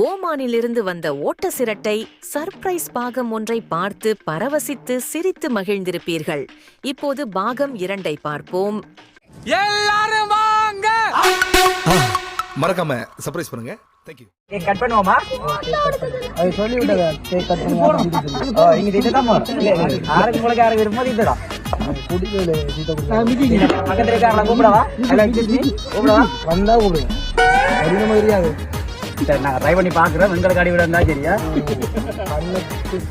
ஓமானிலிருந்து வந்த ஓட்ட சிரட்டை சர்ப்ரைஸ் பாகம் ஒன்றை பார்த்து பரவசித்து சிரித்து மகிழ்ந்திருப்பீர்கள். இப்போது பாகம் இரண்டை பார்ப்போம். எல்லாரும் வாங்க! மறக்காம சர்ப்ரைஸ் பண்ணுங்க. தேங்க்யூ கேக் கட் பண்ணுவோமா? அது சொல்லி கேக் கட் இங்க இதுதான். விரும்ப குடிக்கல. பக்கத்துல இருக்காங்களா கூப்பிடவா? கூப்பிடவா? வந்தா கூப்பிடுங்க சரி நான் ட்ரை பண்ணி பாக்குறேன் உங்களுக்கு அடி விட இருந்தா சரியா?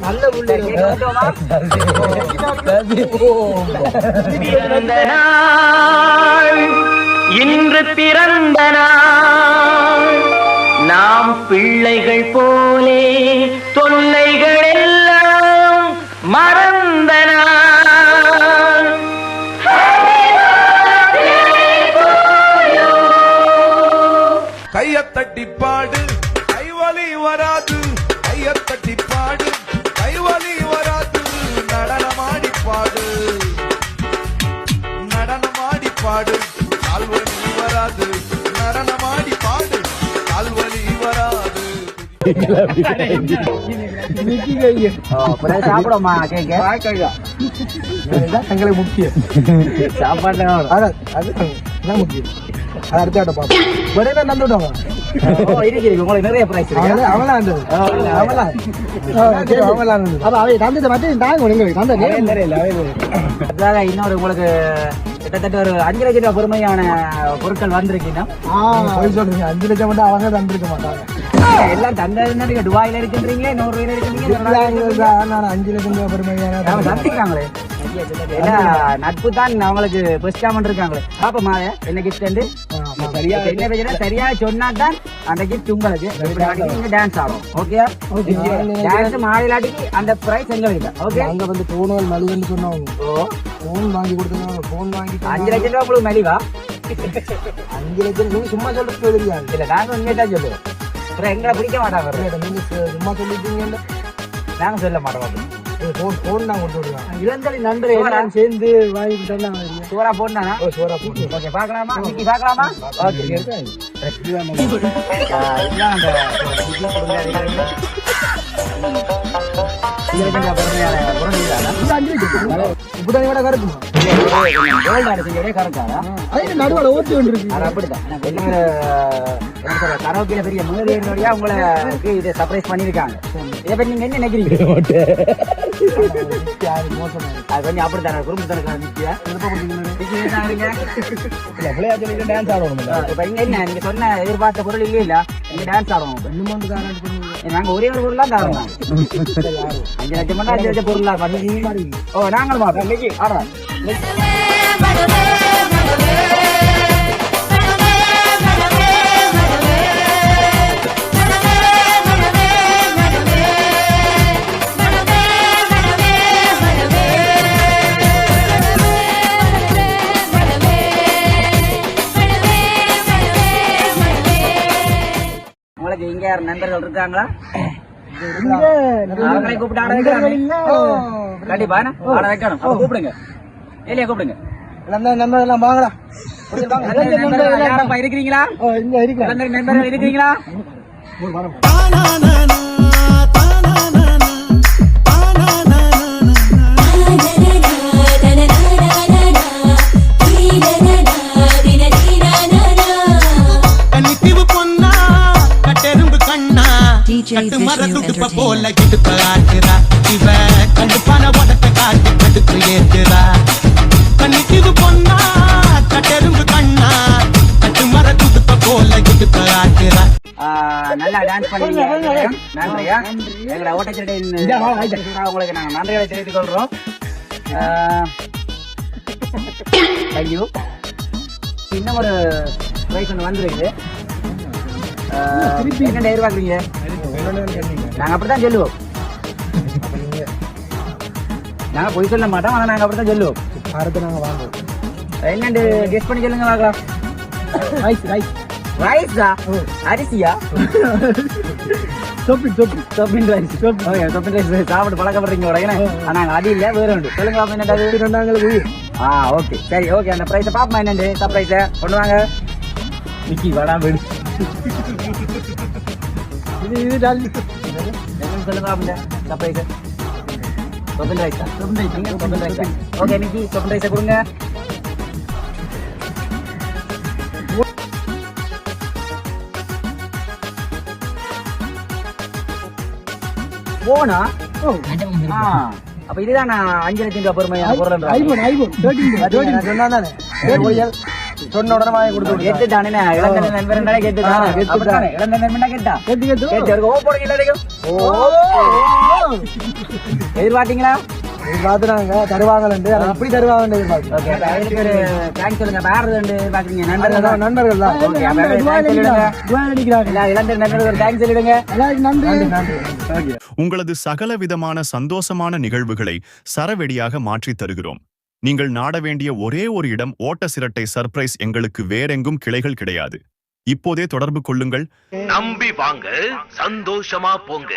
நல்ல இன்று பிறந்த நாம் பிள்ளைகள் போலே தொல்லைகள் பாடு. கைவலி வராது. கைய தட்டி பாடு. கைவலி வராது. நடனமாடி பாடு. நடனமாடி பாடு. கால்வலி வராது. நடனமாடி பாடு. கால்வலி வராது. சாப்பிடுவோமா கேக்க? இதுதான் எங்களுக்கு முக்கியம். சாப்பாடு அதான் அது அதான் முக்கியம். அது அடுத்த ஆட்ட பார்ப்போம். உடனே நந்து உங்களுக்கு நிறைய பிரைஸ் இருக்கு அவங்களா இருந்தது அவங்களா அவங்களா இருந்தது அப்ப அவை தந்தது மட்டும் தாங்க உங்களுக்கு தந்த இன்னொரு உங்களுக்கு கிட்டத்தட்ட ஒரு அஞ்சு லட்சம் ரூபாய் பெருமையான பொருட்கள் வந்திருக்கீங்க சொல்றீங்க. அஞ்சு லட்சம் மட்டும் அவங்க தந்திருக்க மாட்டாங்க. எல்லாம் தந்ததுன்னா துபாயில இருக்கின்றீங்களே நூறு ரூபாயில அஞ்சு லட்சம் ரூபாய் அவங்க தந்திருக்காங்களே. நட்பு தான் அவங்களுக்கு பெஸ்ட் ஆமன் இருக்காங்களே. பாப்பமா என்ன கிஃப்ட் சரியா என்ன பிரச்சனை சரியா சொன்னா தான் டான்ஸ் ஓகே டான்ஸ் மாடிலாட்டிக்கு அந்த பிரைஸ் எங்களுக்கு ஓகே அங்க வந்து போனுகள் மலிவுன்னு போன் வாங்கி கொடுத்தாங்க போன் வாங்கி அஞ்சு லட்சம் ரூபாய் உங்களுக்கு மெலிவா. அஞ்சு லட்சம் நீங்க சும்மா தெரியாது இல்ல நாங்க உண்மையை தான் சொல்லுவோம். அப்புறம் எங்களை பிடிக்க மாட்டாங்க. நீங்க சும்மா சொல்லிட்டீங்கல்ல. நாங்க சொல்ல மாட்டோம். போன் போன் தான் கொடுத்து நண்பர் எல்லாம் சேர்ந்து வாங்கி கொடுத்தா சூறா போட்டானா சோரா போட்டு ஓகே பார்க்கலாமா? இன்னைக்கு பார்க்கலாமா? ஓகே இதுதான் நடுவில் ஓட்டி கரோக்கில பெரிய முதலீடுடைய உங்களுக்கு இதை சர்ப்ரைஸ் பண்ணிருக்காங்க இதை பத்தி நீங்க என்ன? நினைக்கிறீங்க அது கொஞ்சம் அப்படித்தானே குடும்பத்தான நித்தியா டான்ஸ் ஆடணும் இப்ப என்ன நீங்க சொன்ன எதிர்பார்த்த பொருள் இல்லையா இல்ல நீங்க டான்ஸ் காரணம் நாங்க ஒரே ஒரு பொருள் ஆடுறோம் அஞ்சு லட்சம் மட்டும் அஞ்சு லட்சம் பொருள் பண்ணி ஓ நாங்களும் ஆடுறோம் யார் நண்பர்கள் இருக்காங்களா? அவங்களை கூப்பிட்டு ஆட வைக்கிறாங்க கண்டிப்பா? ஆட வைக்கணும். கூப்பிடுங்க. இல்லையா கூப்பிடுங்க. நம்ம நம்ம எல்லாம் வாங்கடா நண்பர்கள் யாரப்பா இருக்கிறீங்களா? நண்பர்கள் இருக்கிறீங்களா? ஆட்டுறா ஆஹ் நல்லா டான்ஸ் பண்ணீங்க நன்றியா எங்களை ஓட்டச்சட்டையின் உங்களுக்கு நாங்க நன்றிகளை தெரிவித்துக் கொள்றோம். தேங்க்யூ இன்னும் ஒரு பிரைஸ் ஒன்று வந்துருக்கு என்ன எதிர்பார்க்குறீங்க? நாங்க அப்படித்தான் சொல்லுவோம். நாங்க பொய் சொல்ல மாட்டோம் ஆனா நாங்க அப்படித்தான் சொல்லுவோம். அடுத்து நாங்க வாங்குவோம். என்னண்டு கெஸ்ட் பண்ணி சொல்லுங்க பார்க்கலாம் ரைஸ் ரைஸ் ரைஸா அரிசியா? தொப்பி தொப்பி தொப்பின் ரைஸ் ஓகே தொப்பின் ரைஸ் சாப்பிட்டு பழக்கப்படுறீங்க உடனே ஆனா அது இல்ல வேற உண்டு. சொல்லுங்க பாப்போம் என்னது ரெண்டாங்களுக்கு உயிர் ஆ ஓகே. சரி ஓகே அந்த பிரைஸை பாப்போமா என்னண்டு? சர்ப்ரைஸை கொண்டு வாங்க. விக்கி வடா வீடு. இது இது டாலி என்னன்னு சொல்லுங்க அப்படின்னா தொப்பன் ரைஸா தொப்பன் ரைஸா ஓகே இன்னைக்கு தொப்பன் ரைஸை கொடுங்க. போனா? ஆ. அப்ப இதுதான் அஞ்சு லட்சம் ரூபாய் பொறுமையான பொருள் ஐபோன் ஐபோன் தேர்ட்டின் சொன்னா தானே சொன்ன உடனே வாங்கி கொடுத்து கேட்டு தானே இளந்தன நண்பர்களே கேட்டு தானே. அப்படித்தானே? இளந்தன நண்பனா கேட்டா? கேட்டு கேட்டு. கேட்டு இருக்கு. ஓ போடுங்க எல்லாருக்கும் எதிர்பார்த்தீங்களா? பாத்துறாங்க தருவாங்கன்னு அப்படி தருவாங்கன்னு எதிர்பார்த்து ஓகே அதுக்கு ஒரு தேங்க்ஸ் சொல்லுங்க. வேற ரெண்டு பாக்குறீங்க நண்பர்கள் தான். நண்பர்கள் சொல்லிடுங்க. உங்களது சகல விதமான சந்தோஷமான நிகழ்வுகளை சரவெடியாக மாற்றித் தருகிறோம். நீங்கள் நாட வேண்டிய ஒரே ஒரு இடம் ஓட்ட சிரட்டை சர்ப்ரைஸ் எங்களுக்கு வேறெங்கும் கிளைகள் கிடையாது. இப்போதே தொடர்பு கொள்ளுங்கள். நம்பி வாங்க சந்தோஷமா போங்க.